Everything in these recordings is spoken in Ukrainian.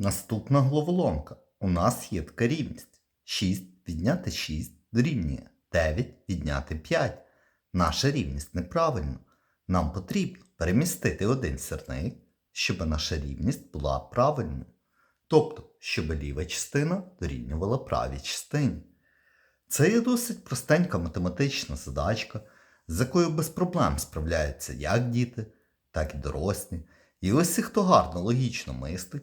Наступна головоломка. У нас є така рівність. 6 відняти 6 дорівнює 9 відняти 5. Наша рівність неправильна. Нам потрібно перемістити один сірник, щоб наша рівність була правильною. Тобто, щоб ліва частина дорівнювала правій частині. Це є досить простенька математична задачка, з якою без проблем справляються як діти, так і дорослі. І ось хто гарно логічно мислить,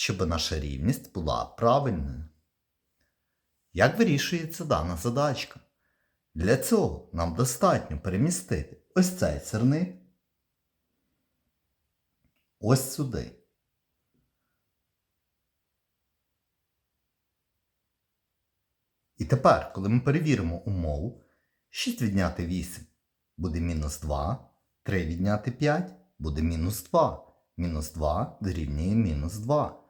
щоб наша рівність була правильною. Як вирішується дана задачка? Для цього нам достатньо перемістити ось цей сирник ось сюди. І тепер, коли ми перевіримо умову, 6 відняти 8 буде мінус 2, 3 відняти 5 буде мінус 2. Мінус 2 дорівнює мінус 2.